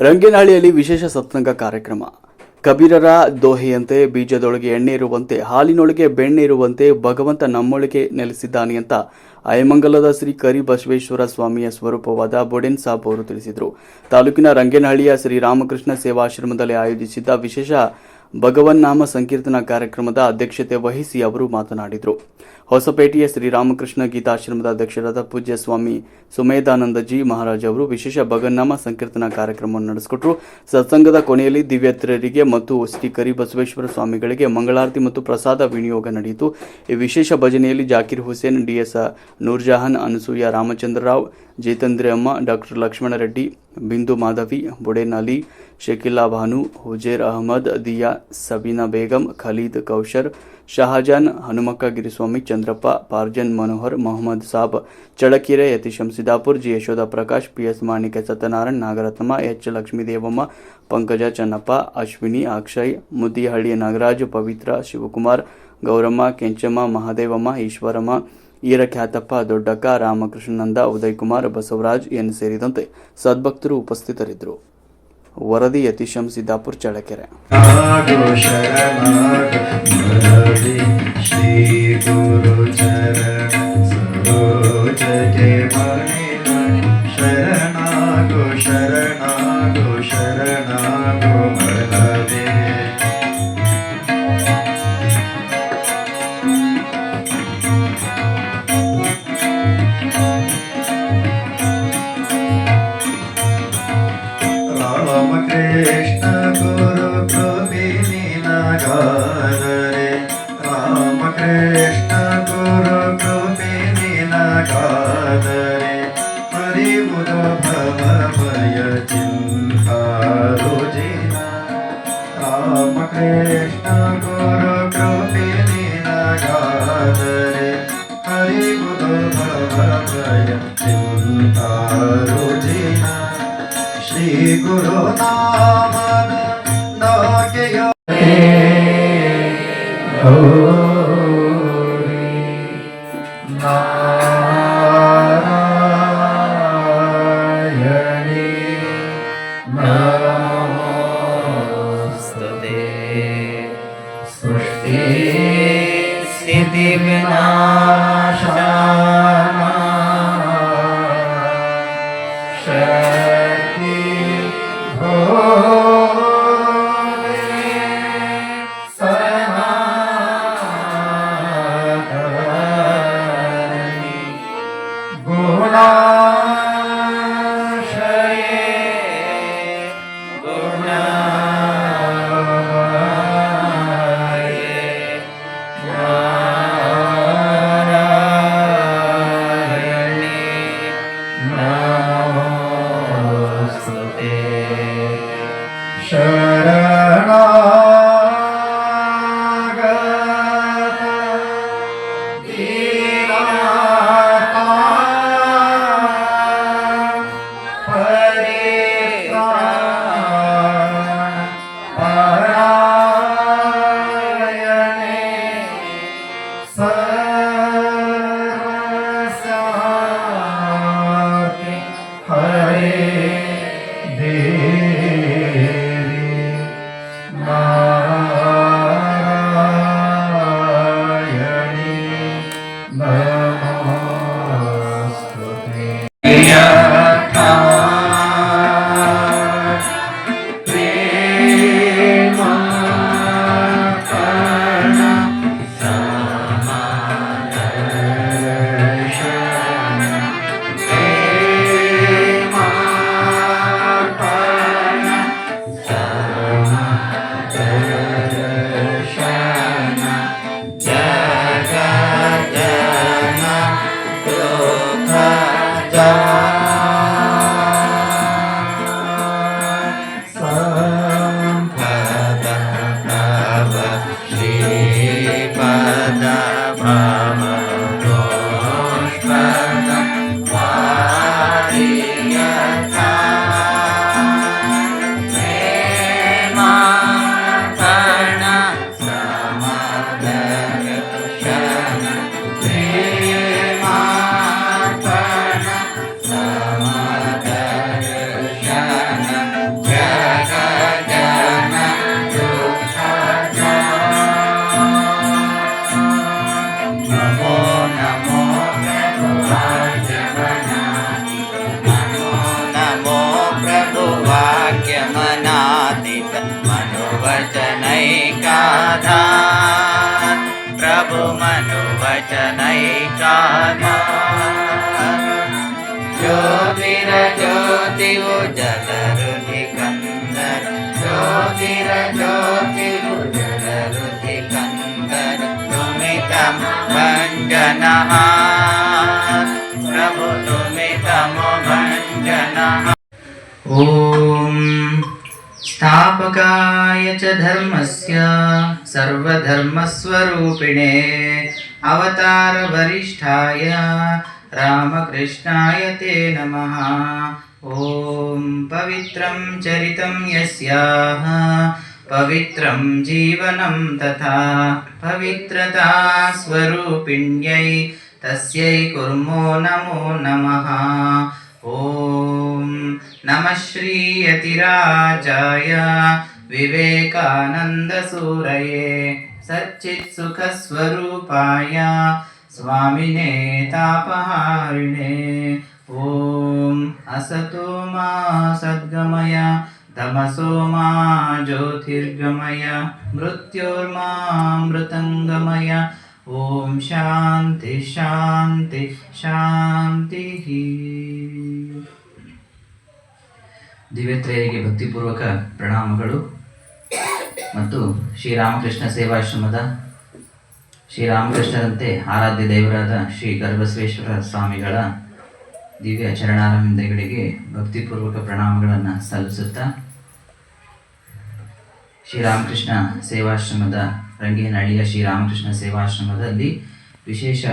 ರಂಗೇನಹಳ್ಳಿಯಲ್ಲಿ ವಿಶೇಷ ಸತ್ಸಂಗ ಕಾರ್ಯಕ್ರಮ. ಕಬೀರರ ದೋಹೆಯಂತೆ ಬೀಜದೊಳಗೆ ಎಣ್ಣೆ ಇರುವಂತೆ, ಹಾಲಿನೊಳಗೆ ಬೆಣ್ಣೆ ಇರುವಂತೆ ಭಗವಂತ ನಮ್ಮೊಳಗೆ ನೆಲೆಸಿದ್ದಾನೆ ಅಂತ ಅಯಮಂಗಲದ ಶ್ರೀ ಕರಿ ಬಸವೇಶ್ವರ ಸ್ವಾಮಿಯ ಸ್ವರೂಪವಾದ ಬೊಡೆನ್ ಸಾಬ್ ಅವರು ತಿಳಿಸಿದರು. ತಾಲೂಕಿನ ರಂಗೇನಹಳ್ಳಿಯ ಶ್ರೀ ರಾಮಕೃಷ್ಣ ಸೇವಾಶ್ರಮದಲ್ಲಿ ಆಯೋಜಿಸಿದ್ದ ವಿಶೇಷ ಭಗವನ್ ನಾಮ ಸಂಕೀರ್ತನಾ ಕಾರ್ಯಕ್ರಮದ ಅಧ್ಯಕ್ಷತೆ ವಹಿಸಿ ಅವರು ಮಾತನಾಡಿದರು. ಹೊಸಪೇಟೆಯ ಶ್ರೀರಾಮಕೃಷ್ಣ ಗೀತಾಶ್ರಮದ ಅಧ್ಯಕ್ಷರಾದ ಪೂಜ್ಯ ಸ್ವಾಮಿ ಸುಮೇಧಾನಂದಜಿ ಮಹಾರಾಜ್ ಅವರು ವಿಶೇಷ ಭಗನ್ನಾಮ ಸಂಕೀರ್ತನಾ ಕಾರ್ಯಕ್ರಮವನ್ನು ನಡೆಸಿಕೊಟ್ಟರು. ಸತ್ಸಂಗದ ಕೊನೆಯಲ್ಲಿ ದಿವ್ಯತ್ರರಿಗೆ ಮತ್ತು ಶ್ರೀ ಕರಿ ಬಸವೇಶ್ವರ ಸ್ವಾಮಿಗಳಿಗೆ ಮಂಗಳಾರತಿ ಮತ್ತು ಪ್ರಸಾದ ವಿನಿಯೋಗ ನಡೆಯಿತು. ಈ ವಿಶೇಷ ಭಜನೆಯಲ್ಲಿ Zakir Hussain DS Noorjahan, Anasuya Ramachandrarao Jeetendra Amma, doctor Lakshmana Reddy, Bindu Madhavi, Buden Shakilla Shakeela Bhanu, Hujer Ahmed, Diya, Sabina Begum, Khalid Kausar, Shahjahan, Hanumakka Giriswamy, Chandrappa, Parjan Manohar, Mohammed Sab, Challakere, Yatheesham G Yashoda Prakash PS Manikya Satyanarayan, Nagaratnamma, H Lakshmidevamma, Pankaja Channappa, Ashwini, Akshay ಮುದ್ದಿಹಳ್ಳಿಯ Nagaraj, Pavitra Shivakumar, Gowramma, Kenchamma, Mahadevamma, Eshwaramma Eerakhyatappa Doddakka Ramakrishnananda Udayakumar Basavaraj N ಸೇರಿದಂತೆ ಸದ್ಭಕ್ತರು ಉಪಸ್ಥಿತರಿದ್ದರು. ವರದಿ ಯತೀಶಂ ಸಿದ್ದಾಪುರ್ ಚರಣ কৃষ্ণ গুরু গোবিনা গাদরে হরি বুধ ভবয় চিন্তারুজিনা রাম কৃষ্ণ গুরু গোবিনা গাদরে হরি বুধ ভবয় চিন্তারুজিনা শ্রী গুরু নাম স্থিতি বিনাশা। Namah वचनैकाधार प्रभु मनु वचनैकाधार ज्योतिरज्योति उजलरुधिकन्दर ज्योतिरज्योति उजलरुधिकन्दर तुमितं भञ्जनः प्रभु तुमितं भञ्जनः ॐ स्थापकाय च धर्मस्य सर्वधर्मस्वरूपिणे अवतारवरिष्ठाय रामकृष्णाय ते नमः। ॐ पवित्रं चरितं यस्याः, पवित्रं जीवनं तथा पवित्रता स्वरूपिण्यै तस्यै कुर्मो नमो नमः। ॐ नमः श्रीयतिराजाय विवेकानन्दसूरये सच्चित्सुखस्वरूपाय स्वामिने तापहारिणे। ॐ असतो मा सद्गमय, तमसो मा ज्योतिर्गमय मृत्योर्मामृतङ्गमय ॐ शान्ति शान्ति ಶಾಂತಿಃ ದಿವ್ಯತ್ರೆಯರಿಗೆ ಭಕ್ತಿಪೂರ್ವಕ ಪ್ರಣಾಮಗಳು. ಮತ್ತು ಶ್ರೀರಾಮಕೃಷ್ಣ ಸೇವಾಶ್ರಮದ ಶ್ರೀರಾಮಕೃಷ್ಣರಂತೆ ಆರಾಧ್ಯ ದೇವರಾದ ಶ್ರೀ ಗರ್ಭಸ್ವೇಶ್ವರ ಸ್ವಾಮಿಗಳ ದಿವ್ಯ ಚರಣಾರಂಭಗಳಿಗೆ ಭಕ್ತಿಪೂರ್ವಕ ಪ್ರಣಾಮಗಳನ್ನು ಸಲ್ಲಿಸುತ್ತಾ ಶ್ರೀರಾಮಕೃಷ್ಣ ಸೇವಾಶ್ರಮದ ರಂಗೇನಹಳ್ಳಿಯ ಶ್ರೀರಾಮಕೃಷ್ಣ ಸೇವಾಶ್ರಮದಲ್ಲಿ ವಿಶೇಷ